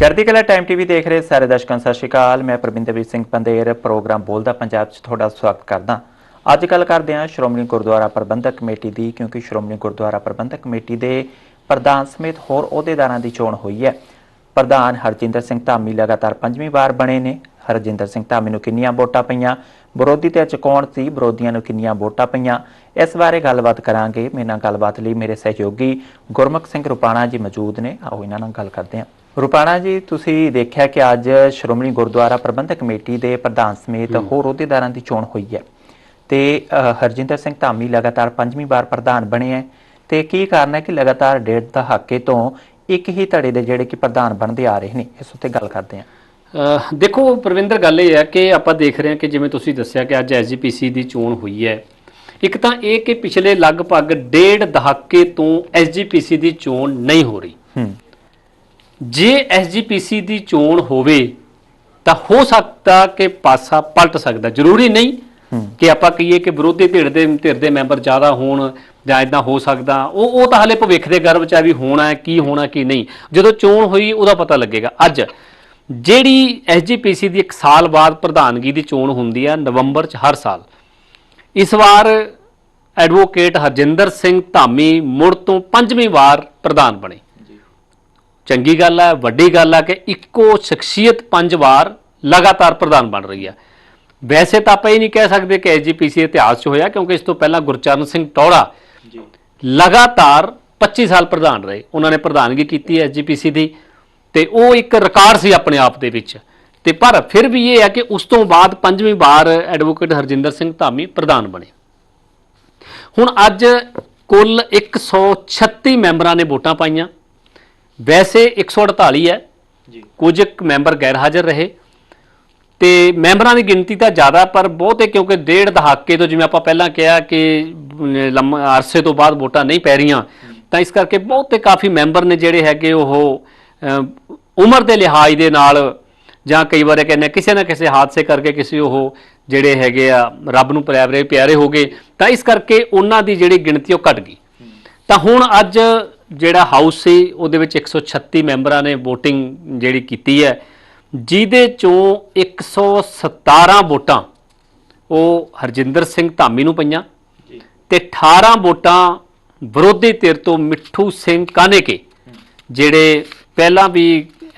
ਚੜ੍ਹਦੀ ਕਲਾ time TV ਦੇਖ ਰਹੇ ਸਾਰੇ ਦਰਸ਼ਕਾਂ ਸਤਿ ਸ਼੍ਰੀ ਅਕਾਲ। ਮੈਂ ਪ੍ਰਵਿੰਦਰਵੀਰ ਸਿੰਘ ਪੰਦੇਰ ਪ੍ਰੋਗਰਾਮ ਬੋਲਦਾ ਪੰਜਾਬ 'ਚ ਤੁਹਾਡਾ ਸਵਾਗਤ ਕਰਦਾ। ਅੱਜ ਗੱਲ ਕਰਦੇ ਹਾਂ ਸ਼੍ਰੋਮਣੀ ਗੁਰਦੁਆਰਾ ਪ੍ਰਬੰਧਕ ਕਮੇਟੀ ਦੀ, ਕਿਉਂਕਿ ਸ਼੍ਰੋਮਣੀ ਗੁਰਦੁਆਰਾ ਪ੍ਰਬੰਧਕ ਕਮੇਟੀ ਦੇ ਪ੍ਰਧਾਨ ਸਮੇਤ ਹੋਰ ਅਹੁਦੇਦਾਰਾਂ ਦੀ ਚੋਣ ਹੋਈ ਹੈ। ਪ੍ਰਧਾਨ ਹਰਜਿੰਦਰ ਸਿੰਘ ਧਾਮੀ ਲਗਾਤਾਰ ਪੰਜਵੀਂ ਵਾਰ ਬਣੇ ਨੇ। ਹਰਜਿੰਦਰ ਸਿੰਘ ਧਾਮੀ ਨੂੰ ਕਿੰਨੀਆਂ ਵੋਟਾਂ ਪਈਆਂ? ਵਿਰੋਧੀ ਤੇ ਚ ਕੌਣ ਸੀ? ਵਿਰੋਧੀਆਂ ਨੂੰ ਕਿੰਨੀਆਂ ਵੋਟਾਂ ਪਈਆਂ? ਇਸ ਬਾਰੇ ਗੱਲਬਾਤ ਕਰਾਂਗੇ। ਮੇਰੇ ਨਾਲ ਗੱਲਬਾਤ ਲਈ ਮੇਰੇ ਸਹਿਯੋਗੀ ਗੁਰਮੁਖ ਸਿੰਘ ਰੁਪਾਣਾ ਜੀ ਮੌਜੂਦ ਨੇ। ਆਓ ਇਹਨਾਂ ਨਾਲ ਗੱਲ ਕਰਦੇ ਹਾਂ। ਰੁਪਾਣਾ ਜੀ ਤੁਸੀਂ ਦੇਖਿਆ ਕਿ ਅੱਜ ਸ਼੍ਰੋਮਣੀ ਗੁਰਦੁਆਰਾ ਪ੍ਰਬੰਧਕ ਕਮੇਟੀ ਦੇ ਪ੍ਰਧਾਨ ਸਮੇਤ ਹੋਰ ਅਹੁਦੇਦਾਰਾਂ ਦੀ ਚੋਣ ਹੋਈ ਹੈ। ਤੇ ਹਰਜਿੰਦਰ ਸਿੰਘ ਧਾਮੀ ਲਗਾਤਾਰ ਪੰਜਵੀਂ ਵਾਰ ਪ੍ਰਧਾਨ ਬਣੇ ਹੈ। ਤੇ ਕੀ ਕਾਰਨ ਹੈ ਕਿ ਲਗਾਤਾਰ ਡੇਢ ਦਹਾਕੇ ਤੋਂ ਇੱਕ ਹੀ ਧੜੇ ਦੇ ਜਿਹੜੇ ਕਿ ਪ੍ਰਧਾਨ ਬਣਦੇ ਆ ਰਹੇ ਨੇ ਇਸ ਉੱਤੇ ਗੱਲ ਕਰਦੇ ਹਾਂ। ਦੇਖੋ ਪ੍ਰਵਿੰਦਰ ਗੱਲ ਇਹ ਹੈ ਕਿ ਆਪਾਂ ਦੇਖ ਰਹੇ ਹਾਂ ਕਿ ਜਿਵੇਂ ਤੁਸੀਂ ਦੱਸਿਆ ਕਿ ਅੱਜ ਐਸਜੀਪੀਸੀ ਦੀ ਚੋਣ ਹੋਈ ਹੈ। ਇੱਕ ਤਾਂ ਇਹ ਕਿ ਪਿਛਲੇ ਲਗਭਗ ਡੇਢ ਦਹਾਕੇ ਤੋਂ ਐਸਜੀਪੀਸੀ ਦੀ ਚੋਣ ਨਹੀਂ ਹੋ ਰਹੀ। ਹੂੰ। ਜੇ ਐਸਜੀਪੀਸੀ ਦੀ ਚੋਣ ਹੋਵੇ ਤਾਂ ਹੋ ਸਕਦਾ ਕਿ ਪਾਸਾ ਪਲਟ ਸਕਦਾ। ਜ਼ਰੂਰੀ ਨਹੀਂ ਕਿ ਆਪਾਂ ਕਹੀਏ ਕਿ ਵਿਰੋਧੀ ਧਿਰ ਦੇ ਧਿਰ ਦੇ ਮੈਂਬਰ ਜ਼ਿਆਦਾ ਹੋਣ ਜਾਂ ਇਦਾਂ ਹੋ ਸਕਦਾ। ਉਹ ਉਹ ਤਾਂ ਹਲੇ ਭਵਿੱਖ ਦੇ ਗਰਭ ਚ ਆ ਵੀ ਹੋਣਾ ਹੈ ਕੀ ਹੋਣਾ ਕੀ ਨਹੀਂ। ਜਦੋਂ ਚੋਣ ਹੋਈ ਉਹਦਾ ਪਤਾ ਲੱਗੇਗਾ। ਅੱਜ ਜਿਹੜੀ ਐਸਜੀਪੀਸੀ ਦੀ ਇੱਕ ਸਾਲ ਬਾਅਦ ਪ੍ਰਧਾਨਗੀ ਦੀ ਚੋਣ ਹੁੰਦੀ ਹੈ ਨਵੰਬਰ ਚ ਹਰ ਸਾਲ ਇਸ ਵਾਰ ਐਡਵੋਕੇਟ ਹਰਜਿੰਦਰ ਸਿੰਘ ਧਾਮੀ ਮੁੜ ਤੋਂ ਪੰਜਵੀਂ ਵਾਰ ਪ੍ਰਧਾਨ ਬਣੇ। ਚੰਗੀ ਗੱਲ ਹੈ ਵੱਡੀ ਗੱਲ ਹੈ ਕਿ ਇੱਕੋ ਸ਼ਖਸੀਅਤ ਪੰਜ ਵਾਰ ਲਗਾਤਾਰ ਪ੍ਰਧਾਨ ਬਣ ਰਹੀ ਹੈ ਵੈਸੇ ਤਾਂ ਆਪਾਂ ਇਹ ਨਹੀਂ ਕਹਿ ਸਕਦੇ ਕਿ ਐਸਜੀਪੀਸੀ ਇਤਿਹਾਸ 'ਚ ਹੋਇਆ ਕਿਉਂਕਿ ਇਸ ਤੋਂ ਪਹਿਲਾਂ ਗੁਰਚਰਨ ਸਿੰਘ ਟੌੜਾ ਲਗਾਤਾਰ 25 ਸਾਲ ਪ੍ਰਧਾਨ ਰਹੇ। ਉਹਨਾਂ ਨੇ ਪ੍ਰਧਾਨਗੀ ਕੀਤੀ ਐਸਜੀਪੀਸੀ ਦੀ ਤੇ ਉਹ ਇੱਕ ਰਿਕਾਰਡ ਸੀ ਆਪਣੇ ਆਪ ਦੇ ਵਿੱਚ। ਤੇ ਪਰ ਫਿਰ ਵੀ ਇਹ ਹੈ ਕਿ ਉਸ ਤੋਂ ਬਾਅਦ ਪੰਜਵੀਂ ਵਾਰ ਐਡਵੋਕੇਟ ਹਰਜਿੰਦਰ ਸਿੰਘ ਧਾਮੀ ਪ੍ਰਧਾਨ ਬਣੇ। ਹੁਣ ਅੱਜ ਕੁੱਲ 136 ਮੈਂਬਰਾਂ ਨੇ ਵੋਟਾਂ ਪਾਈਆਂ। ਵੈਸੇ 148 ਹੈ। ਜੀ। ਕੁਝ ਮੈਂਬਰ ਗੈਰ ਹਾਜ਼ਰ ਰਹੇ। ਤੇ ਮੈਂਬਰਾਂ ਦੀ ਗਿਣਤੀ ਤਾਂ ਜ਼ਿਆਦਾ ਪਰ ਬਹੁਤੇ ਕਿਉਂਕਿ ਡੇਢ ਦਹਾਕੇ ਤੋਂ ਜਿਵੇਂ ਆਪਾਂ ਪਹਿਲਾਂ ਕਿਹਾ ਕਿ ਲੰਮੇ ਅਰਸੇ ਤੋਂ ਬਾਅਦ ਵੋਟਾਂ ਨਹੀਂ ਪੈ ਰਹੀਆਂ ਤਾਂ ਇਸ ਕਰਕੇ ਬਹੁਤੇ ਕਾਫੀ ਮੈਂਬਰ ਨੇ ਜਿਹੜੇ ਹੈਗੇ ਉਹ ਉਮਰ ਦੇ ਲਿਹਾਜ਼ ਦੇ ਨਾਲ ਜਾਂ ਕਈ ਵਾਰ ਇਹ ਕਹਿੰਦੇ ਕਿਸੇ ਨਾ ਕਿਸੇ ਹਾਦਸੇ ਕਰਕੇ ਕਿਸੇ ਉਹ ਜਿਹੜੇ ਹੈਗੇ ਆ ਰੱਬ ਨੂੰ ਪਿਆਰੇ ਪਿਆਰੇ ਹੋ ਗਏ ਤਾਂ ਇਸ ਕਰਕੇ ਉਹਨਾਂ ਦੀ ਜਿਹੜੀ ਗਿਣਤੀ ਉਹ ਘਟ ਗਈ। ਤਾਂ ਹੁਣ ਅੱਜ ਜਿਹੜਾ ਹਾਊਸ ਸੀ ਉਹਦੇ ਵਿੱਚ 136 ਮੈਂਬਰਾਂ ਨੇ VOTING ਜਿਹੜੀ ਕੀਤੀ ਹੈ ਜਿਹਦੇ ਚੋਂ 117 ਵੋਟਾਂ ਉਹ ਹਰਜਿੰਦਰ ਸਿੰਘ ਧਾਮੀ ਨੂੰ ਪਈਆਂ ਤੇ 18 ਵੋਟਾਂ ਵਿਰੋਧੀ ਧਿਰ ਤੋਂ ਮਿੱਠੂ ਸਿੰਘ ਕਾਨੇਕੇ ਜਿਹੜੇ ਪਹਿਲਾਂ ਵੀ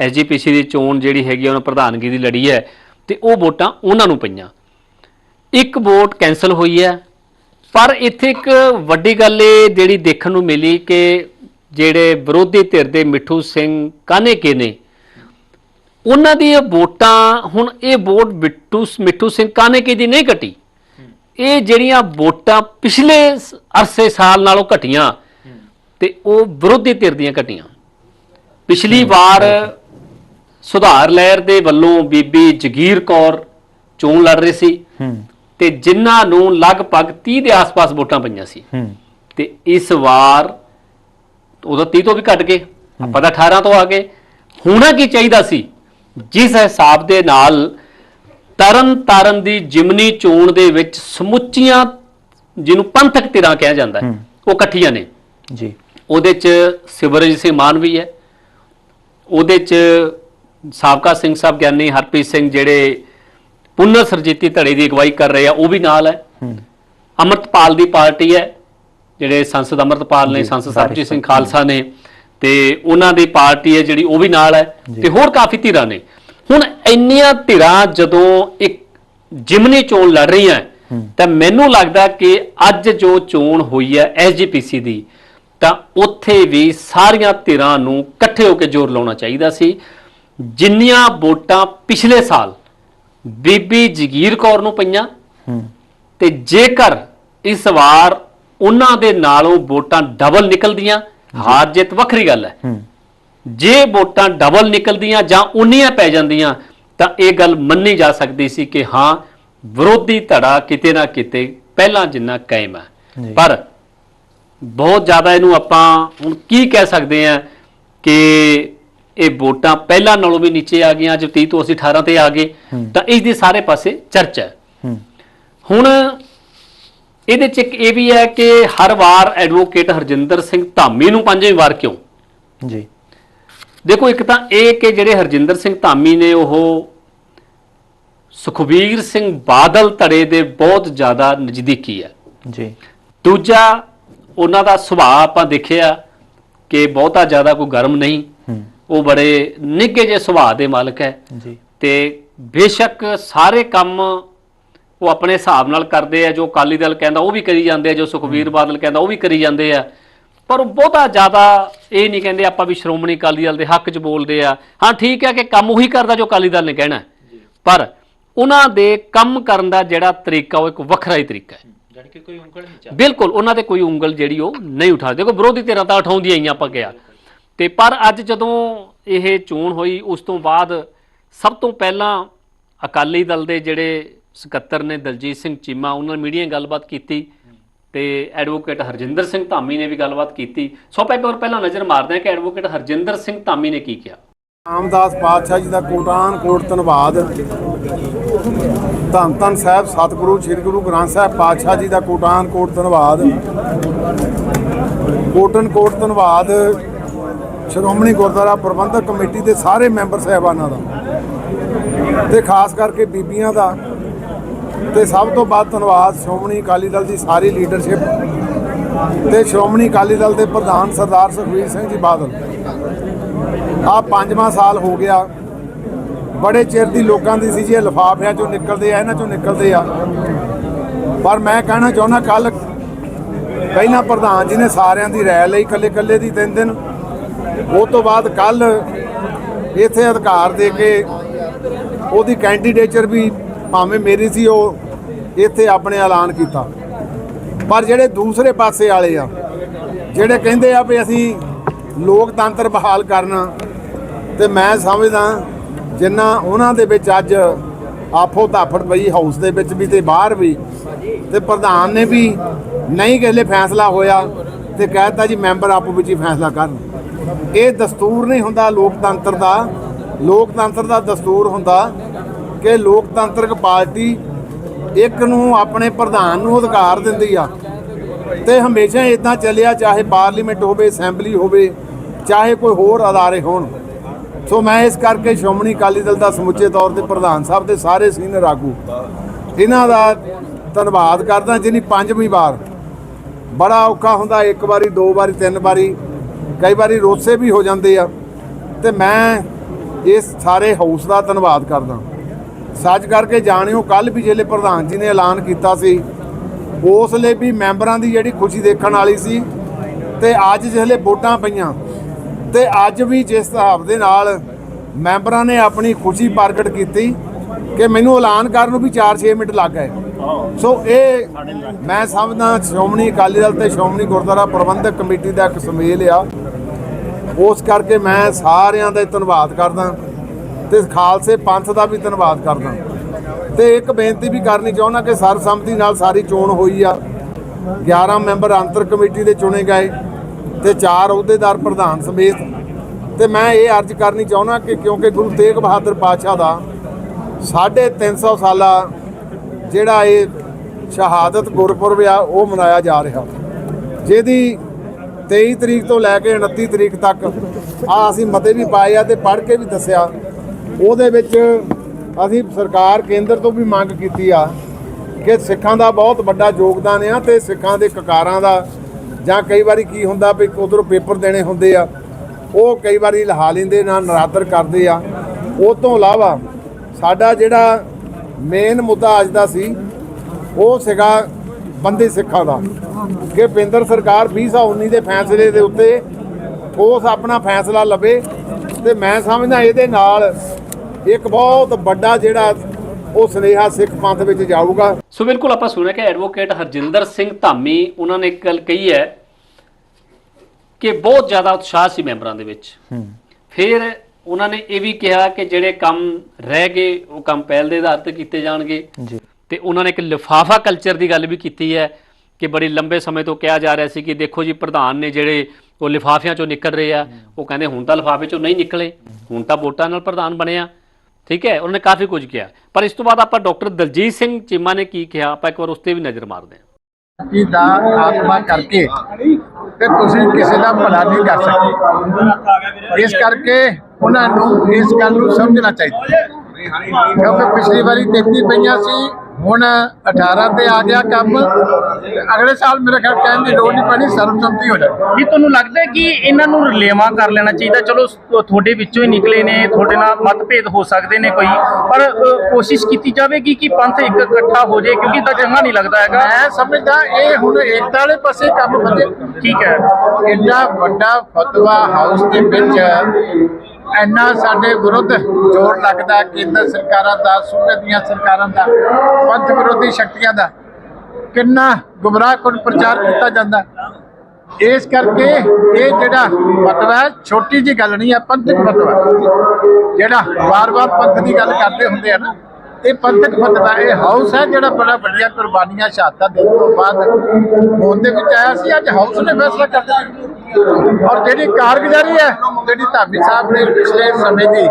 ਐਸਜੀਪੀਸੀ ਦੀ ਚੋਣ ਜਿਹੜੀ ਹੈਗੀ ਉਹਨਾਂ ਪ੍ਰਧਾਨਗੀ ਦੀ ਲੜੀ ਹੈ ਤੇ ਉਹ ਵੋਟਾਂ ਉਹਨਾਂ ਨੂੰ ਪਈਆਂ। ਇੱਕ ਵੋਟ ਕੈਨਸਲ ਹੋਈ ਹੈ ਪਰ ਇੱਥੇ ਇੱਕ ਵੱਡੀ ਗੱਲ ਇਹ ਜਿਹੜੀ ਦੇਖਣ ਨੂੰ ਮਿਲੀ ਕਿ ਜਿਹੜੇ ਵਿਰੋਧੀ ਧਿਰ ਦੇ ਮਿੱਠੂ ਸਿੰਘ ਕਾਨੇਕੇ ਨੇ? ਉਹਨਾਂ ਦੀ ਇਹ ਵੋਟਾਂ ਹੁਣ ਇਹ ਵੋਟ ਬਿੱਟੂ ਮਿੱਠੂ ਸਿੰਘ ਕਾਨੇਕੇ ਦੀ ਨਹੀਂ ਘਟੀ? ਇਹ ਜਿਹੜੀਆਂ ਵੋਟਾਂ ਪਿਛਲੇ ਅਰਸੇ ਸਾਲ ਨਾਲੋਂ ਘਟੀਆਂ ਤੇ ਉਹ ਵਿਰੋਧੀ ਧਿਰ ਦੀਆਂ ਘਟੀਆਂ। ਪਿਛਲੀ ਵਾਰ ਸੁਧਾਰ ਲਹਿਰ ਦੇ ਵੱਲੋਂ ਬੀਬੀ ਜਗੀਰ ਕੌਰ ਚੋਣ ਲੜ ਰਹੀ ਸੀ ਤੇ ਜਿਨ੍ਹਾਂ ਨੂੰ ਲਗਭਗ 30 ਦੇ ਆਸ-ਪਾਸ ਵੋਟਾਂ ਪਈਆਂ ਸੀ। ਤੇ ਇਸ ਵਾਰ ਉਦੋਂ 30 ਤੋਂ ਵੀ ਘਟ ਗਏ। ਆਪਾਂ ਤਾਂ 18 ਤੋਂ ਆ ਗਏ। ਹੋਣਾ ਕੀ ਚਾਹੀਦਾ ਸੀ? ਜਿਸ ਹਿਸਾਬ ਦੇ ਨਾਲ ਤਰਨ ਤਾਰਨ ਦੀ ਜਿਮਨੀ ਚੋਣ ਦੇ ਵਿੱਚ ਸਮੁੱਚੀਆਂ ਜਿਹਨੂੰ ਪੰਥਕ ਧਿਰਾਂ ਕਿਹਾ ਜਾਂਦਾ ਹੈ। ਉਹ ਇਕੱਠੀਆਂ ਨੇ। ਜੀ। ਉਹਦੇ ਚ ਸਿਵਰਜ ਸਿੰਘ ਮਾਨ ਵੀ ਹੈ। ਉਹਦੇ ਚ ਸਾਬਕਾ ਸਿੰਘ ਸਾਹਿਬ ਗਿਆਨੀ ਹਰਪ੍ਰੀਤ ਸਿੰਘ ਜਿਹੜੇ ਪੁਨਰ ਸਰਜੀਤੀ ਧੜੇ ਦੀ ਅਗਵਾਈ ਕਰ ਰਹੇ ਆ ਉਹ ਵੀ ਨਾਲ ਹੂੰ। ਅਮਰਤਪਾਲ ਦੀ ਪਾਰਟੀ ਹੈ। ਜਿਹੜੇ ਸੰਸਦ ਅਮਰਤਪਾਲ ਨੇ ਸੰਸਦ ਵਾਰਿਸ ਸਰਬਜੀਤ ਸਿੰਘ ਖਾਲਸਾ ਨੇ ਤੇ ਉਹਨਾਂ ਦੀ ਪਾਰਟੀ ਹੈ ਜਿਹੜੀ ਉਹ ਵੀ ਨਾਲ ਹੈ। ਤੇ ਹੋਰ ਕਾਫੀ ਧਿਰਾਂ ਨੇ ਹੁਣ ਇੰਨੀਆਂ ਧਿਰਾਂ ਜਦੋਂ ਇੱਕ ਜਿਮਨੀ ਚੋਣ ਲੜ ਰਹੀਆਂ। ਤਾਂ ਮੈਨੂੰ ਲੱਗਦਾ ਕਿ ਅੱਜ ਜੋ ਚੋਣ ਹੋਈ ਹੈ ਐਸਜੀਪੀਸੀ ਦੀ ਤਾਂ ਉੱਥੇ ਵੀ ਸਾਰੀਆਂ ਧਿਰਾਂ ਨੂੰ ਇਕੱਠੇ ਹੋ ਕੇ ਜ਼ੋਰ ਲਾਉਣਾ ਚਾਹੀਦਾ ਸੀ ਜਿੰਨੀਆਂ ਵੋਟਾਂ ਪਿਛਲੇ ਸਾਲ ਬੀਬੀ ਜਗੀਰ ਕੌਰ ਨੂੰ ਪਈਆਂ ਤੇ ਜੇਕਰ ਇਸ ਵਾਰ ਉਹਨਾਂ ਦੇ ਨਾਲੋਂ ਵੋਟਾਂ ਡਬਲ ਨਿਕਲਦੀਆਂ। ਹਾਰ ਜਿੱਤ ਵੱਖਰੀ ਗੱਲ ਹੈ। ਜੇ ਵੋਟਾਂ ਡਬਲ ਨਿਕਲਦੀਆਂ ਜਾਂ ਉਨੀਆਂ ਪੈ ਜਾਂਦੀਆਂ ਤਾਂ ਇਹ ਗੱਲ ਮੰਨੀ ਜਾ ਸਕਦੀ ਸੀ ਕਿ ਹਾਂ ਵਿਰੋਧੀ ਧੜਾ ਕਿਤੇ ਨਾ ਕਿਤੇ ਪਹਿਲਾਂ ਜਿੰਨਾ ਕਾਇਮ ਹੈ। ਪਰ ਬਹੁਤ ਜ਼ਿਆਦਾ ਇਹਨੂੰ ਆਪਾਂ ਹੁਣ ਕੀ ਕਹਿ ਸਕਦੇ ਆ ਕਿ ਇਹ ਵੋਟਾਂ ਪਹਿਲਾਂ ਨਾਲੋਂ ਵੀ ਨੀਚੇ ਆ ਗਈਆਂ ਅੱਜ 30 ਤੋਂ ਅਸੀਂ 18 ਤੇ ਆ ਗਏ। ਤਾਂ ਇਸ ਦੀ ਸਾਰੇ ਪਾਸੇ ਚਰਚਾ ਹੁਣ ਇਹਦੇ ਚ ਇੱਕ ਇਹ ਵੀ ਹੈ ਕਿ ਹਰ ਵਾਰ ਐਡਵੋਕੇਟ ਹਰਜਿੰਦਰ ਸਿੰਘ ਧਾਮੀ ਨੂੰ ਪੰਜਵੀਂ ਵਾਰ ਕਿਉਂ? ਜੀ। ਦੇਖੋ ਇੱਕ ਤਾਂ ਇਹ ਕਿ ਜਿਹੜੇ ਹਰਜਿੰਦਰ ਸਿੰਘ ਧਾਮੀ ਨੇ ਉਹ ਸੁਖਬੀਰ ਸਿੰਘ ਬਾਦਲ ਧੜੇ ਦੇ ਬਹੁਤ ਜ਼ਿਆਦਾ ਨਜ਼ਦੀਕੀ ਹੈ। ਜੀ। ਦੂਜਾ ਉਹਨਾਂ ਦਾ ਸੁਭਾਅ ਆਪਾਂ ਦੇਖਿਆ ਕਿ ਬਹੁਤਾ ਜ਼ਿਆਦਾ ਕੋਈ ਗਰਮ ਨਹੀਂ। ਉਹ ਬੜੇ ਨਿੱਘੇ ਜਿਹੇ ਸੁਭਾਅ ਦੇ ਮਾਲਕ ਹੈ। ਜੀ। ਤੇ ਬੇਸ਼ੱਕ ਸਾਰੇ ਕੰਮ ਉਹ ਆਪਣੇ ਹਿਸਾਬ ਨਾਲ ਕਰਦੇ ਆ ਜੋ ਅਕਾਲੀ ਦਲ ਕਹਿੰਦਾ ਉਹ ਵੀ ਕਰੀ ਜਾਂਦੇ ਆ ਜੋ ਸੁਖਬੀਰ ਬਾਦਲ ਕਹਿੰਦਾ ਉਹ ਵੀ ਕਰੀ ਜਾਂਦੇ ਆ। ਪਰ ਉਹ ਬਹੁਤਾ ਜ਼ਿਆਦਾ ਇਹ ਨਹੀਂ ਕਹਿੰਦੇ ਆਪਾਂ ਵੀ ਸ਼੍ਰੋਮਣੀ ਅਕਾਲੀ ਦਲ ਦੇ ਹੱਕ 'ਚ ਬੋਲਦੇ ਆ। ਹਾਂ ਠੀਕ ਹੈ ਕਿ ਕੰਮ ਉਹੀ ਕਰਦਾ ਜੋ ਅਕਾਲੀ ਦਲ ਨੇ ਕਹਿਣਾ। ਪਰ ਉਹਨਾਂ ਦੇ ਕੰਮ ਕਰਨ ਦਾ ਜਿਹੜਾ ਤਰੀਕਾ ਉਹ ਇੱਕ ਵੱਖਰਾ ਹੀ ਤਰੀਕਾ ਹੈ। ਜਾਨੀ ਕਿ ਕੋਈ ਉਂਗਲ ਨਹੀਂ ਬਿਲਕੁਲ ਉਹਨਾਂ ਤੇ ਕੋਈ ਉਂਗਲ ਜਿਹੜੀ ਉਹ ਨਹੀਂ ਉਠਾ ਦੇਖੋ ਵਿਰੋਧੀ ਧਿਰਾਂ ਤਾਂ ਉਠਾਉਂਦੀਆਂ ਹੀ ਆਪਾਂ ਕਿਹਾ। ਤੇ ਪਰ ਅੱਜ ਜਦੋਂ ਇਹ ਚੋਣ ਹੋਈ ਉਸ ਤੋਂ ਬਾਅਦ ਸਭ ਤੋਂ ਪਹਿਲਾਂ ਅਕਾਲੀ ਦਲ ਦੇ ਜਿਹੜੇ ਸਕੱਤਰ ਨੇ ਦਲਜੀਤ ਸਿੰਘ ਚੀਮਾ ਉਹਨਾਂ ਨੇ ਮੀਡੀਆ ਗੱਲਬਾਤ ਕੀਤੀ ਤੇ ਐਡਵੋਕੇਟ ਹਰਜਿੰਦਰ ਸਿੰਘ ਧਾਮੀ ਨੇ ਵੀ ਗੱਲਬਾਤ ਕੀਤੀ। ਸੋ ਆਪਾਂ ਪਹਿਲਾਂ ਨਜ਼ਰ ਮਾਰਦੇ ਹਾਂ ਕਿ ਐਡਵੋਕੇਟ ਹਰਜਿੰਦਰ ਸਿੰਘ ਧਾਮੀ ਨੇ ਕੀ ਕਿਹਾ। ਰਾਮਦਾਸ ਪਾਤਸ਼ਾਹ ਜੀ ਦਾ ਕੋਟਾਨ ਕੋਟ ਧੰਨਵਾਦ। ਧੰਨ ਧੰਨ ਸਾਹਿਬ, ਸਤਿਗੁਰੂ, ਸ੍ਰੀ ਗੁਰੂ ਗ੍ਰੰਥ ਸਾਹਿਬ ਪਾਤਸ਼ਾਹ ਜੀ ਦਾ ਕੋਟਾਨ ਕੋਟ ਧੰਨਵਾਦ। ਕੋਟਨ ਕੋਟ ਧੰਨਵਾਦ ਸ਼੍ਰੋਮਣੀ ਗੁਰਦੁਆਰਾ ਪ੍ਰਬੰਧਕ ਕਮੇਟੀ ਦੇ ਸਾਰੇ ਮੈਂਬਰ ਸਾਹਿਬਾਨਾਂ ਦਾ ਤੇ ਖਾਸ ਕਰਕੇ ਬੀਬੀਆਂ ਦਾ। ਤੇ ਸਭ ਤੋਂ ਵੱਧ ਧੰਨਵਾਦ ਸ਼੍ਰੋਮਣੀ ਅਕਾਲੀ ਦਲ ਦੀ ਸਾਰੀ ਲੀਡਰਸ਼ਿਪ ਤੇ ਸ਼੍ਰੋਮਣੀ ਅਕਾਲੀ ਦਲ ਦੇ ਪ੍ਰਧਾਨ ਸਰਦਾਰ ਸੁਖਬੀਰ ਸਿੰਘ ਜੀ ਬਾਦਲ। ਆ ਪੰਜਵਾਂ ਸਾਲ ਹੋ ਗਿਆ। ਬੜੇ ਚਿਰ ਦੀ ਲੋਕਾਂ ਦੀ ਸੀ ਜੀ, ਇਹ ਲਿਫਾਫਿਆਂ ਚੋਂ ਨਿਕਲਦੇ ਆ, ਇਹਨਾਂ ਚੋਂ ਨਿਕਲਦੇ ਆ। ਪਰ ਮੈਂ ਕਹਿਣਾ ਚਾਹੁੰਦਾ ਕੱਲ ਪਹਿਲਾਂ ਪ੍ਰਧਾਨ ਜੀ ਨੇ ਸਾਰਿਆਂ ਦੀ ਰਾਇ ਲਈ ਕੱਲੇ ਕੱਲੇ ਦੀ ਤਿੰਨ ਦਿਨ। ਉਹ ਤੋਂ ਬਾਅਦ ਕੱਲ ਇੱਥੇ ਅਧਿਕਾਰ ਦੇ ਕੇ ਉਹਦੀ ਕੈਂਡੀਡੇਚਰ ਵੀ ਭਾਵੇਂ ਮੇਰੀ ਸੀ, ਉਹ ਇੱਥੇ ਆਪਣੇ ਐਲਾਨ ਕੀਤਾ। ਪਰ ਜਿਹੜੇ ਦੂਸਰੇ ਪਾਸੇ ਵਾਲੇ ਆ, ਜਿਹੜੇ ਕਹਿੰਦੇ ਆ ਵੀ ਅਸੀਂ ਲੋਕਤੰਤਰ ਬਹਾਲ ਕਰਨਾ, ਤੇ ਮੈਂ ਸਮਝਦਾ ਜਿੰਨਾ ਉਹਨਾਂ ਦੇ ਵਿੱਚ ਅੱਜ ਆਪੋ ਧਾਫੜ ਪਈ, ਹਾਊਸ ਦੇ ਵਿੱਚ ਵੀ ਤੇ ਬਾਹਰ ਵੀ, ਤੇ ਪ੍ਰਧਾਨ ਨੇ ਵੀ ਨਹੀਂ ਕਿਸੇ ਫੈਸਲਾ ਹੋਇਆ ਤੇ ਕਹਿਤਾ ਜੀ ਮੈਂਬਰ ਆਪੋ ਵਿੱਚ ਹੀ ਫੈਸਲਾ ਕਰਨ। ਇਹ ਦਸਤੂਰ ਨਹੀਂ ਹੁੰਦਾ ਲੋਕਤੰਤਰ ਦਾ। ਲੋਕਤੰਤਰ ਦਾ ਦਸਤੂਰ ਹੁੰਦਾ ਕਿ ਲੋਕਤੰਤਰਕ ਪਾਰਟੀ ਇੱਕ ਨੂੰ ਆਪਣੇ ਪ੍ਰਧਾਨ ਨੂੰ ਅਧਿਕਾਰ ਦਿੰਦੀ ਆ ਤੇ ਹਮੇਸ਼ਾ ਇਦਾਂ ਚੱਲਿਆ, ਚਾਹੇ ਪਾਰਲੀਮੈਂਟ ਹੋਵੇ, ਅਸੈਂਬਲੀ ਹੋਵੇ, ਚਾਹੇ ਕੋਈ ਹੋਰ ਅਦਾਰੇ ਹੋਣ। ਸੋ ਮੈਂ ਇਸ ਕਰਕੇ ਸ਼੍ਰੋਮਣੀ ਅਕਾਲੀ ਦਲ ਦਾ ਸਮੁੱਚੇ ਤੌਰ ਤੇ ਪ੍ਰਧਾਨ ਸਾਹਿਬ ਦੇ ਸਾਰੇ ਸੀਨੀਅਰ ਆਗੂ, ਇਹਨਾਂ ਦਾ ਧੰਨਵਾਦ ਕਰਦਾ ਜਿਹਨੀ ਪੰਜਵੀਂ ਵਾਰ। ਬੜਾ ਔਖਾ ਹੁੰਦਾ, ਇੱਕ ਵਾਰੀ, ਦੋ ਵਾਰੀ, ਤਿੰਨ ਵਾਰੀ, ਕਈ ਵਾਰੀ ਰੋਸੇ ਵੀ ਹੋ ਜਾਂਦੇ ਆ। ਤੇ ਮੈਂ ਇਸ ਸਾਰੇ ਹਾਊਸ ਦਾ ਧੰਨਵਾਦ ਕਰਦਾ। ਸੱਚ ਕਰਕੇ ਜਾਣਿਓ ਕੱਲ ਵੀ ਜਿਹੜੇ ਪ੍ਰਧਾਨ ਜੀ ਨੇ ਐਲਾਨ ਕੀਤਾ ਸੀ, ਉਸ ਲਈ ਵੀ ਮੈਂਬਰਾਂ ਦੀ ਜਿਹੜੀ ਖੁਸ਼ੀ ਦੇਖਣ ਵਾਲੀ ਸੀ ਤੇ ਅੱਜ ਜਿਹੜੇ ਵੋਟਾਂ ਪਈਆਂ ਤੇ ਅੱਜ ਵੀ ਜਿਸ ਹਿਸਾਬ ਦੇ ਨਾਲ ਮੈਂਬਰਾਂ ਨੇ ਆਪਣੀ ਖੁਸ਼ੀ ਪ੍ਰਗਟ ਕੀਤੀ ਕਿ ਮੈਨੂੰ ਐਲਾਨ ਕਰਨ ਨੂੰ ਵੀ 4-6 ਮਿੰਟ ਲੱਗ ਗਏ। ਸੋ ਇਹ ਮੈਂ ਸਮਝਦਾ, ਸ਼੍ਰੋਮਣੀ ਅਕਾਲੀ ਦਲ ਤੇ ਸ਼੍ਰੋਮਣੀ ਗੁਰਦੁਆਰਾ ਪ੍ਰਬੰਧਕ ਕਮੇਟੀ ਦਾ ਇੱਕ ਸੁਮੇਲ ਆ। ਉਸ ਕਰਕੇ ਮੈਂ ਸਾਰਿਆਂ ਦਾ ਧੰਨਵਾਦ ਕਰਦਾ। ਤੇ ਖਾਲਸੇ ਪੰਥ ਦਾ ਵੀ ਧੰਨਵਾਦ ਕਰਦਾ। ਤੇ ਇੱਕ ਬੇਨਤੀ ਵੀ ਕਰਨੀ ਚਾਹੁੰਦਾ ਕਿ ਸਰਸੰਮਤੀ ਨਾਲ ਸਾਰੀ ਚੋਣ ਹੋਈ ਆ। 11 ਮੈਂਬਰ ਅੰਤਰ ਕਮੇਟੀ ਦੇ ਚੁਣੇ ਗਏ ਤੇ ਚਾਰ ਅਹੁਦੇਦਾਰ ਪ੍ਰਧਾਨ ਸਮੇਤ। ਤੇ ਮੈਂ ਇਹ ਅਰਜ਼ ਕਰਨੀ ਚਾਹੁੰਦਾ ਕਿ ਕਿਉਂਕਿ ਗੁਰੂ ਤੇਗ ਬਹਾਦਰ ਪਾਤਸ਼ਾਹ ਦਾ 350 ਸਾਲਾ ਜਿਹੜਾ ਇਹ ਸ਼ਹਾਦਤ ਗੁਰਪੁਰਬ ਆ, ਉਹ ਮਨਾਇਆ ਜਾ ਰਿਹਾ। ਜਿਹਦੀ 23 ਤਰੀਕ ਤੋਂ ਲੈ ਕੇ 29 ਤਰੀਕ ਤੱਕ ਆ ਅਸੀਂ ਮਤੇ ਵੀ ਪਾਏ ਆ ਤੇ ਪੜ੍ਹ ਕੇ ਵੀ ਦੱਸਿਆ ਉਹਦੇ ਵਿੱਚ ਅਸੀਂ ਸਰਕਾਰ ਕੇਂਦਰ ਤੋਂ ਵੀ ਮੰਗ ਕੀਤੀ ਆ ਕਿ ਸਿੱਖਾਂ ਦਾ ਬਹੁਤ ਵੱਡਾ ਯੋਗਦਾਨ ਆ ਤੇ ਸਿੱਖਾਂ ਦੇ ਕਕਾਰਾਂ ਦਾ ਜਾਂ ਕਈ ਵਾਰੀ ਕੀ ਹੁੰਦਾ ਵੀ ਉਧਰੋਂ ਪੇਪਰ ਦੇਣੇ ਹੁੰਦੇ ਆ, ਉਹ ਕਈ ਵਾਰੀ ਲਹਾ ਲੈਂਦੇ ਨਾਲ ਨਰਾਦਰ ਕਰਦੇ ਆ। ਉਹ ਤੋਂ ਇਲਾਵਾ ਸਾਡਾ ਜਿਹੜਾ ਮੇਨ ਮੁੱਦਾ ਅੱਜ ਦਾ ਸੀ, ਉਹ ਸੀਗਾ ਬੰਦੇ ਸਿੱਖਾਂ ਦਾ। ਕਿ ਕੇਂਦਰ ਸਰਕਾਰ 2019 ਦੇ ਫੈਸਲੇ ਦੇ ਉੱਤੇ ਠੋਸ ਆਪਣਾ ਫੈਸਲਾ ਲਵੇ ਤੇ ਮੈਂ ਸਮਝਦਾ ਇਹਦੇ ਨਾਲ ਇੱਕ ਬਹੁਤ ਵੱਡਾ ਜਿਹੜਾ ਉਹ ਸੁਨੇਹਾ ਸਿੱਖ ਪੰਥ ਵਿੱਚ ਜਾਊਗਾ। ਸੋ ਬਿਲਕੁਲ ਆਪਾਂ ਸੁਣਿਆ ਕਿ ਐਡਵੋਕੇਟ ਹਰਜਿੰਦਰ ਸਿੰਘ ਧਾਮੀ ਉਹਨਾਂ ਨੇ ਇੱਕ ਗੱਲ ਕਹੀ ਹੈ ਕਿ ਬਹੁਤ ਜ਼ਿਆਦਾ ਉਤਸ਼ਾਹ ਸੀ ਮੈਂਬਰਾਂ ਦੇ ਵਿੱਚ। ਫਿਰ ਉਹਨਾਂ ਨੇ ਇਹ ਵੀ ਕਿਹਾ ਕਿ ਜਿਹੜੇ ਕੰਮ ਰਹਿ ਗਏ ਉਹ ਕੰਮ ਪਹਿਲ ਦੇ ਆਧਾਰ ਤੇ ਕੀਤੇ ਜਾਣਗੇ। ਜੀ। ਤੇ ਉਹਨਾਂ ਨੇ ਇੱਕ ਲਿਫਾਫਾ ਕਲਚਰ ਦੀ ਗੱਲ ਵੀ ਕੀਤੀ ਹੈ ਕਿ ਬੜੀ ਲੰਬੇ ਸਮੇਂ ਤੋਂ ਕਿਹਾ ਜਾ ਰਿਹਾ ਸੀ ਕਿ ਦੇਖੋ ਜੀ ਪ੍ਰਧਾਨ ਨੇ ਜਿਹੜੇ ਉਹ ਲਿਫਾਫਿਆਂ ਚੋਂ ਨਿਕਲ ਰਹੇ ਆ ਉਹ ਕਹਿੰਦੇ ਹੁਣ ਤਾਂ ਲਿਫਾਫੇ ਚੋਂ ਨਹੀਂ ਨਿਕਲੇ ਹੁਣ ਤਾਂ ਵੋਟਾਂ ਨਾਲ ਪ੍ਰਧਾਨ ਬਣਿਆ। ਠੀਕ ਹੈ, ਉਹਨਾਂ ਨੇ ਕਾਫੀ ਕੁਝ ਕਿਹਾ। ਪਰ ਇਸ ਤੋਂ ਬਾਅਦ ਆਪਾਂ ਡਾਕਟਰ ਦਲਜੀਤ ਸਿੰਘ ਚੀਮਾ ਨੇ ਕੀ ਕਿਹਾ, ਆਪਾਂ ਇੱਕ ਵਾਰ ਉਸ ਤੇ ਵੀ ਨਜ਼ਰ ਮਾਰਦੇ ਹਾਂ। ਜੀ ਦਾ ਆਤਮਾ ਕਰਕੇ ਤੇ ਤੁਸੀਂ ਕਿਸੇ ਦਾ ਭਲਾ ਨਹੀਂ ਕਰ ਸਕਦੇ। ਇਸ ਕਰਕੇ ਉਹਨਾਂ ਨੂੰ ਇਸ ਗੱਲ ਨੂੰ ਸਮਝਣਾ ਚਾਹੀਦਾ। ਕਿਉਂਕਿ ਪਿਛਲੀ ਵਾਰੀ 33 ਪਈਆਂ ਸੀ ਹੁਣ 18 ਤੇ ਆ ਗਿਆ ਕੰਮ ਅਗਲੇ ਸਾਲ ਮੇਰੇ ਖਿਆਲ ਕਹਿਣ ਦੀ ਲੋੜ ਨਹੀਂ ਪੈਣੀ ਸਰਬਸੰਮਤੀ ਹੋ ਜਾਏ ਕੀ ਤੁਹਾਨੂੰ ਲੱਗਦਾ ਹੈ ਕਿ ਇਹਨਾਂ ਨੂੰ ਰਲੇਵਾ ਕਰ ਲੈਣਾ ਚਾਹੀਦਾ? ਚਲੋ ਤੁਹਾਡੇ ਵਿੱਚੋਂ ਹੀ ਨਿਕਲੇ ਨੇ ਤੁਹਾਡੇ ਨਾਲ ਮਤਭੇਦ ਹੋ ਸਕਦੇ ਨੇ ਕੋਈ ਪਰ ਕੋਸ਼ਿਸ਼ ਕੀਤੀ ਜਾਵੇਗੀ ਕਿ ਪੰਥ ਇੱਕ ਇਕੱਠਾ ਹੋ ਜਾਏ ਕਿਉਂਕਿ ਤਾਂ ਚੰਗਾ ਨਹੀਂ ਲੱਗਦਾ ਹੈਗਾ। ਮੈਂ ਸਮਝਦਾ ਇਹ ਹੁਣ ਏਕਤਾ ਵਾਲੇ ਪਾਸੇ ਕੰਮ ਵਧੇ ਠੀਕ ਹੈ। ਇੰਨਾ ਵੱਡਾ ਫਤਵਾ ਹਾਊਸ ਦੇ ਵਿੱਚ ਇੰਨਾ ਸਾਡੇ ਵਿਰੁੱਧ ਜ਼ੋਰ ਲੱਗਦਾ ਕੇਂਦਰ ਸਰਕਾਰਾਂ ਦਾ, ਸੂਬੇ ਦੀਆਂ ਸਰਕਾਰਾਂ ਦਾ, ਪੰਥ ਵਿਰੋਧੀ ਸ਼ਕਤੀਆਂ ਦਾ ਕਿੰਨਾ ਗੁੰਮਰਾਹਕੁਨ ਪ੍ਰਚਾਰ ਕੀਤਾ ਜਾਂਦਾ ਇਸ ਕਰਕੇ ਇਹ ਜਿਹੜਾ ਫਤਵਾ ਛੋਟੀ ਜੀ ਗੱਲ ਨਹੀਂ ਹੈ, ਪੰਥਕ ਫਤਵਾ ਜਿਹੜਾ ਵਾਰ-ਵਾਰ ਪੰਥ ਦੀ ਗੱਲ ਕਰਦੇ ਹੁੰਦੇ ਆ ਨਾ, ਇਹ ਪੰਥਕ ਫਤਵਾ ਇਹ ਹਾਊਸ ਹੈ ਜਿਹੜਾ ਬੜਾ ਵੱਡੀਆਂ ਕੁਰਬਾਨੀਆਂ, ਸ਼ਹਾਦਤਾਂ ਦੇਣ ਤੋਂ ਬਾਅਦ ਹੋਂਦ ਦੇ ਵਿੱਚ ਆਇਆ ਸੀ। ਅੱਜ ਹਾਊਸ ਨੇ ਫੈਸਲਾ ਕਰ ਦਿੱਤਾ ਔਰ ਜਿਹੜੀ ਕਾਰਗੁਜ਼ਾਰੀ ਹੈ ਜਿਹੜੀ ਧਾਮੀ ਸਾਹਿਬ ਨੇ ਪਿਛਲੇ ਸਮੇਂ ਦੀ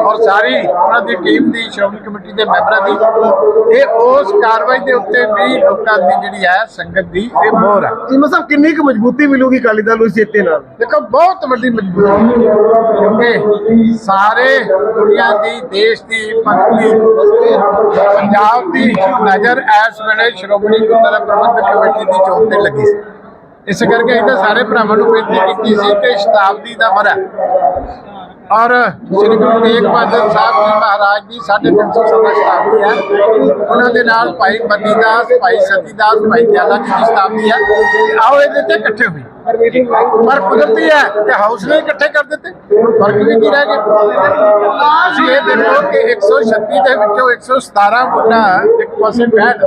ਔਰ ਸਾਰੀ ਉਹਨਾਂ ਦੀ ਟੀਮ ਦੀ ਸ਼੍ਰੋਮਣੀ ਕਮੇਟੀ ਦੇ ਮੈਂਬਰਾਂ ਦੀ ਇਹ ਉਸ ਕਾਰਵਾਈ ਦੇ ਉੱਤੇ ਵੀ ਲੋਕਾਂ ਦੀ ਜਿਹੜੀ ਹੈ ਸੰਗਤ ਦੀ ਇਹ ਮੋਹਰ ਹੈ ਚੀਮਾ ਸਾਹਿਬ ਕਿੰਨੀ ਕੁ ਮਜ਼ਬੂਤੀ ਮਿਲੂਗੀ ਅਕਾਲੀ ਦਲ ਇਸ ਜਿੱਤੇ ਨਾਲ ਦੇਖੋ ਬਹੁਤ ਵੱਡੀ ਮਜਬੂਰੀ ਹੈ ਕਿਉਂਕਿ ਸਾਰੇ ਦੁਨੀਆ ਦੀ ਦੇਸ਼ ਦੀ ਪੰਥ ਦੀ ਪੰਜਾਬ ਦੀ ਨਜ਼ਰ ਇਸ ਵੇਲੇ ਸ਼੍ਰੋਮਣੀ ਗੁਰਦੁਆਰਾ ਪ੍ਰਬੰਧਕ ਕਮੇਟੀ ਦੀ ਚੋਣ ਤੇ ਲੱਗੀ ਸੀ ਇਸ ਕਰਕੇ ਅਸੀਂ ਸਾਰੇ ਭਰਾਵਾਂ ਨੂੰ ਬੇਨਤੀ ਕੀਤੀ ਸੀ ਕਿ ਸ਼ਤਾਬਦੀ ਦਾ ਵਰ੍ਹਾ। ਔਰ ਸ੍ਰੀ ਗੁਰੂ ਤੇਗ ਬਹਾਦਰ ਸਾਹਿਬ ਜੀ ਮਹਾਰਾਜ ਦੀ 350 ਸਾਲਾ ਸ਼ਤਾਬਦੀ ਹੈ। ਉਹਨਾਂ ਦੇ ਨਾਲ ਭਾਈ ਮਤੀ ਭਾਈ ਸਤੀ ਭਾਈ ਦਿਆਲਾ ਜੀ ਦੀ ਸ਼ਤਾਬਦੀ ਹੈ। ਆਓ ਇਹਦੇ ਤੇ ਇਕੱਠੇ ਹੋਈ ਪਰ ਕੁਦਰਤੀ ਹੈ ਕਿ ਹਾਊਸ ਨੇ ਇਕੱਠੇ ਕਰ ਦਿੱਤੇ। ਫ਼ਰਕ ਵੀ ਕੀ ਰਹਿ ਗਿਆ? ਅਸੀਂ ਇਹ ਦੇਖੋ ਕਿ 136 ਦੇ ਵਿੱਚੋਂ 117 ਵੋਟਾਂ ਇੱਕ ਪਾਸੇ ਬੈਠ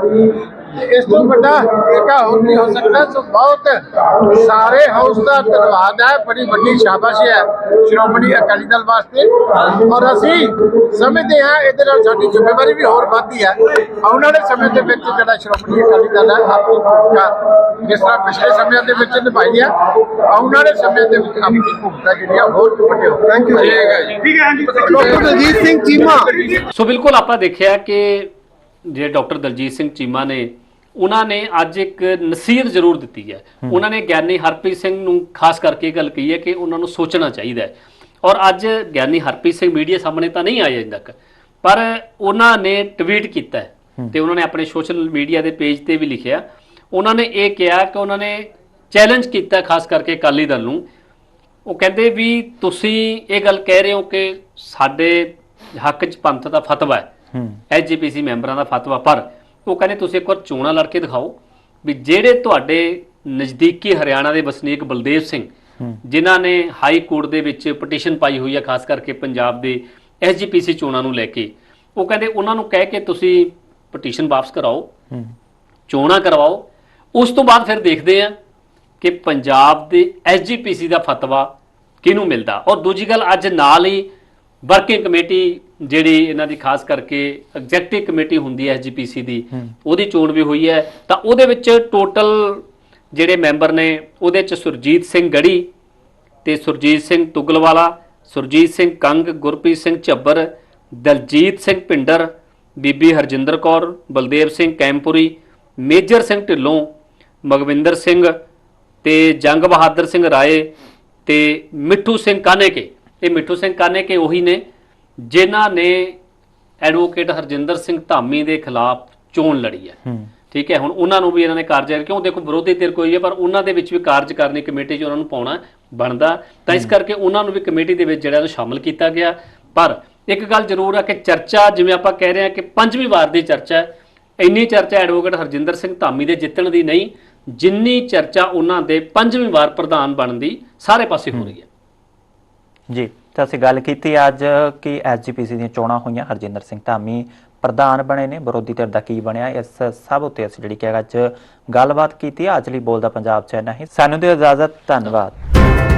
ਇਸ ਤੋਂ ਵੱਡਾ ਏਕਾ ਹੋਰ ਨਹੀਂ ਹੋ ਸਕਦਾ। ਸੋ ਬਹੁਤ ਸਾਰੇ ਹਾਊਸ ਦਾ ਧੰਨਵਾਦ ਹੈ। ਬੜੀ ਵੱਡੀ ਸ਼ਾਬਾਸ਼ੀ ਹੈ ਸ਼੍ਰੋਮਣੀ ਅਕਾਲੀ ਦਲ ਵਾਸਤੇ। ਔਰ ਅਸੀਂ ਸਮਝਦੇ ਹਾਂ ਇਹਦੇ ਨਾਲ ਸਾਡੀ ਜ਼ਿੰਮੇਵਾਰੀ ਵੀ ਹੋਰ ਵੱਧਦੀ ਹੈ। ਆਉਣ ਵਾਲੇ ਸਮੇਂ ਦੇ ਵਿੱਚ ਜਿਹੜਾ ਸ਼੍ਰੋਮਣੀ ਅਕਾਲੀ ਦਲ ਹੈ ਆਪਣੀ ਭੂਮਿਕਾ ਜਿਸ ਤਰ੍ਹਾਂ ਪਿਛਲੇ ਸਮਿਆਂ ਦੇ ਵਿੱਚ ਨਿਭਾਈ ਹੈ। ਆਉਣ ਵਾਲੇ ਸਮੇਂ ਦੇ ਵਿੱਚ ਆਪਣੀ ਭੂਮਿਕਾ ਜਿਹੜੀ ਆ ਹੋਰ ਵੱਡੀ ਹੋ ਥੈਂਕ ਯੂ ਠੀਕ ਹੈ ਜੀ। ਡਾਕਟਰ ਦਲਜੀਤ ਸਿੰਘ ਚੀਮਾ। ਸੋ ਬਿਲਕੁਲ ਆਪਾਂ ਦੇਖਿਆ ਕਿ ਜੇ ਡਾਕਟਰ ਦਲਜੀਤ ਸਿੰਘ ਚੀਮਾ ਨੇ ਉਹਨਾਂ ਨੇ ਅੱਜ ਇੱਕ ਨਸੀਹਤ ਜ਼ਰੂਰ ਦਿੱਤੀ ਹੈ। ਉਹਨਾਂ ਨੇ ਗਿਆਨੀ ਹਰਪ੍ਰੀਤ ਸਿੰਘ ਨੂੰ ਖਾਸ ਕਰਕੇ ਗੱਲ ਕਹੀ ਹੈ ਕਿ ਉਹਨਾਂ ਨੂੰ ਸੋਚਣਾ ਚਾਹੀਦਾ ਹੈ। ਔਰ ਅੱਜ ਗਿਆਨੀ ਹਰਪ੍ਰੀਤ ਸਿੰਘ ਮੀਡੀਆ ਸਾਹਮਣੇ ਤਾਂ ਨਹੀਂ ਆਏ ਅਜੇ ਤੱਕ ਪਰ ਉਹਨਾਂ ਨੇ ਟਵੀਟ ਕੀਤਾ ਤੇ ਉਹਨਾਂ ਨੇ ਆਪਣੇ ਸੋਸ਼ਲ ਮੀਡੀਆ ਦੇ ਪੇਜ ਤੇ ਵੀ ਲਿਖਿਆ। ਉਹਨਾਂ ਨੇ ਇਹ ਕਿਹਾ ਕਿ ਉਹਨਾਂ ਨੇ ਚੈਲੰਜ ਕੀਤਾ ਖਾਸ ਕਰਕੇ ਅਕਾਲੀ ਦਲ ਨੂੰ। ਉਹ ਕਹਿੰਦੇ ਵੀ ਤੁਸੀਂ ਇਹ ਗੱਲ ਕਹਿ ਰਹੇ ਹੋ ਕਿ ਸਾਡੇ ਹੱਕ 'ਚ ਪੰਥ ਦਾ ਫਤਵਾ ਹੈ। ਹੂੰ। ਐਸਜੀਪੀਸੀ ਮੈਂਬਰਾਂ ਦਾ ਫਤਵਾ ਪਰ ਉਹ ਕਹਿੰਦੇ ਤੁਸੀਂ ਇੱਕ ਵਾਰ ਚੋਣਾਂ ਲੜ ਕੇ ਦਿਖਾਓ ਵੀ ਜਿਹੜੇ ਤੁਹਾਡੇ ਨਜ਼ਦੀਕੀ ਹਰਿਆਣਾ ਦੇ ਵਸਨੀਕ ਬਲਦੇਵ ਸਿੰਘ। ਜਿਨ੍ਹਾਂ ਨੇ ਹਾਈ ਕੋਰਟ ਦੇ ਵਿੱਚ ਪਟੀਸ਼ਨ ਪਾਈ ਹੋਈ ਹੈ ਖਾਸ ਕਰਕੇ ਪੰਜਾਬ ਦੇ ਐਸਜੀਪੀਸੀ ਚੋਣਾਂ ਨੂੰ ਲੈ ਕੇ ਉਹ ਕਹਿੰਦੇ ਉਹਨਾਂ ਨੂੰ ਕਹਿ ਕੇ ਤੁਸੀਂ ਪਟੀਸ਼ਨ ਵਾਪਸ ਕਰਾਓ ਚੋਣਾਂ ਕਰਵਾਓ। ਉਸ ਤੋਂ ਬਾਅਦ ਫਿਰ ਦੇਖਦੇ ਆ ਕਿ ਪੰਜਾਬ ਦੇ ਐਸਜੀਪੀਸੀ ਦਾ ਫਤਵਾ ਕਿਹਨੂੰ ਮਿਲਦਾ। ਔਰ ਦੂਜੀ ਗੱਲ ਅੱਜ ਨਾਲ ਹੀ ਵਰਕਿੰਗ ਕਮੇਟੀ ਜਿਹੜੀ ਇਹਨਾਂ ਦੀ ਖਾਸ ਕਰਕੇ ਐਗਜ਼ੈਕਟਿਵ ਕਮੇਟੀ ਹੁੰਦੀ ਹੈ ਐਸਜੀਪੀਸੀ ਦੀ ਉਹਦੀ ਚੋਣ ਵੀ ਹੋਈ ਹੈ। ਤਾਂ ਉਹਦੇ ਵਿੱਚ ਟੋਟਲ ਜਿਹੜੇ ਮੈਂਬਰ ਨੇ ਉਹਦੇ ਚ ਸੁਰਜੀਤ ਸਿੰਘ ਗੜੀ ਤੇ ਸੁਰਜੀਤ ਸਿੰਘ ਤੁਗਲਵਾਲਾ ਸੁਰਜੀਤ ਸਿੰਘ ਕੰਗ ਗੁਰਪ੍ਰੀਤ ਸਿੰਘ ਝੱਬਰ ਦਲਜੀਤ ਸਿੰਘ ਪਿੰਡਰ ਬੀਬੀ ਹਰਜਿੰਦਰ ਕੌਰ ਬਲਦੇਵ ਸਿੰਘ ਕੈਂਪੁਰੀ ਮੇਜਰ ਸਿੰਘ ਢਿੱਲੋਂ ਮਗਵਿੰਦਰ ਸਿੰਘ ਤੇ ਜੰਗ ਬਹਾਦਰ ਸਿੰਘ ਰਾਏ ਤੇ ਮਿੱਠੂ ਸਿੰਘ ਕਾਨੇਕੇ। ਇਹ ਮਿੱਠੂ ਸਿੰਘ ਕਾਨੇਕੇ ਉਹੀ ਨੇ। ਜਿਨ੍ਹਾਂ ਨੇ ਐਡਵੋਕੇਟ ਹਰਜਿੰਦਰ ਸਿੰਘ ਧਾਮੀ ਦੇ ਖਿਲਾਫ ਚੋਣ ਲੜੀ ਹੈ। ਠੀਕ ਹੈ ਹੁਣ ਉਹਨਾਂ ਨੂੰ ਵੀ ਇਹਨਾਂ ਨੇ ਕਾਰਜ ਕਿਉਂ ਦੇਖੋ ਵਿਰੋਧੀ ਧਿਰ ਕੋਈ ਹੈ ਪਰ ਉਹਨਾਂ ਦੇ ਵਿੱਚ ਵੀ ਕਾਰਜ ਕਰਨੀ ਕਮੇਟੀ 'ਚ ਉਹਨਾਂ ਨੂੰ ਪਾਉਣਾ ਬਣਦਾ। ਤਾਂ ਇਸ ਕਰਕੇ ਉਹਨਾਂ ਨੂੰ ਵੀ ਕਮੇਟੀ ਦੇ ਵਿੱਚ ਜਿਹੜਾ ਨੂੰ ਸ਼ਾਮਲ ਕੀਤਾ ਗਿਆ। ਪਰ ਇੱਕ ਗੱਲ ਜ਼ਰੂਰ ਹੈ ਕਿ ਚਰਚਾ ਜਿਵੇਂ ਆਪਾਂ ਕਹਿ ਰਹੇ ਹਾਂ ਕਿ ਪੰਜਵੀਂ ਵਾਰ ਦੀ ਚਰਚਾ ਹੈ ਇੰਨੀ ਚਰਚਾ ਐਡਵੋਕੇਟ ਹਰਜਿੰਦਰ ਸਿੰਘ ਧਾਮੀ ਦੇ ਜਿੱਤਣ ਦੀ ਨਹੀਂ ਜਿੰਨੀ ਚਰਚਾ ਉਹਨਾਂ ਦੇ ਪੰਜਵੀਂ ਵਾਰ ਪ੍ਰਧਾਨ ਬਣਨ ਦੀ ਸਾਰੇ ਪਾਸੇ ਹੋ। ਰਹੀ ਹੈ। ਜੀ। ਤਾਂ ਅਸੀਂ ਗੱਲ ਕੀਤੀ ਅੱਜ ਕਿ ਐਸਜੀਪੀਸੀ ਦੀਆਂ ਚੋਣਾਂ ਹੋਈਆਂ। ਹਰਜਿੰਦਰ ਸਿੰਘ ਧਾਮੀ ਪ੍ਰਧਾਨ ਬਣੇ ਨੇ। ਵਿਰੋਧੀ ਧਿਰ ਦਾ ਕੀ ਬਣਿਆ? ਇਸ ਸਭ ਉੱਤੇ ਅਸੀਂ ਜਿਹੜੀ ਕਿ ਅੱਜ ਗੱਲਬਾਤ ਕੀਤੀ। ਅੱਜ ਲਈ ਬੋਲਦਾ ਪੰਜਾਬ ਚ ਇੰਨਾ ਹੀ। ਸਾਨੂੰ ਦਿਓ ਇਜਾਜ਼ਤ। ਧੰਨਵਾਦ।